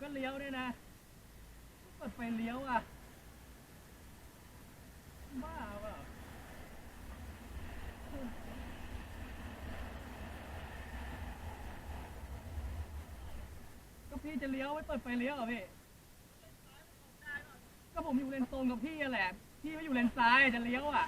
ก็เลี้ยวด้วยนะเปิดไฟเลี้ยวอะบ้าเปล่าก็พี่จะเลี้ยวไม่เปิดไฟเลี้ยวเหรอพี่ก็ผมอยู่เลนตรงกับพี่แหละ พี่ไม่อยู่เลนซ้ายจะเลี้ยวอะ